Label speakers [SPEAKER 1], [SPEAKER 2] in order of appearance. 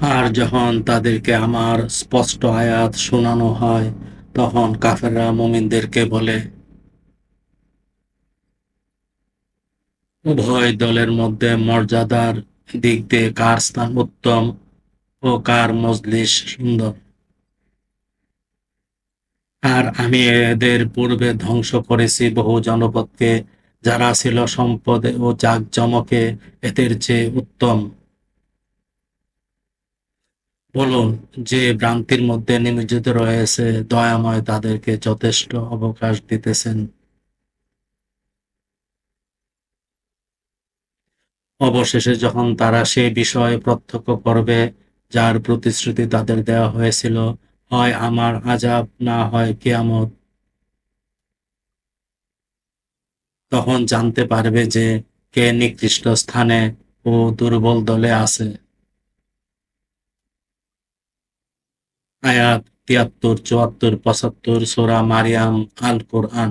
[SPEAKER 1] আর যখন তাদেরকে আমার স্পষ্ট আয়াত শোনানো হয়, তখন কাফেররা মুমিনদেরকে বলে, উভয় দলের মধ্যে মর্যাদার দিক দিয়ে কার স্থান উত্তম ও কার মজলিস সুন্দর? আর আমি এদের পূর্বে ধ্বংস করেছি বহু জনপদকে, যারা ছিল সম্পদে ও জাকজমকে এদের চেয়ে উত্তম। বলুন, যে ভ্রান্তির মধ্যে নিমজ্জিত রয়েছে, দয়াময় তাদেরকে যথেষ্ট অবকাশ দিতেছেন। অবশেষে যখন তারা সে বিষয়ে প্রত্যক্ষ করবে, যার প্রতিশ্রুতি তাদের দেওয়া হয়েছিল, হয় আমার আজাব, না হয় কেয়ামত। তখন জানতে পারবে যে কে নিকৃষ্ট স্থানে ও দুর্বল দলে আছে। আয়াত তিয়াত্তর চুয়াত্তর পঁচাত্তর সোরা মারিয়াম আল কোরআন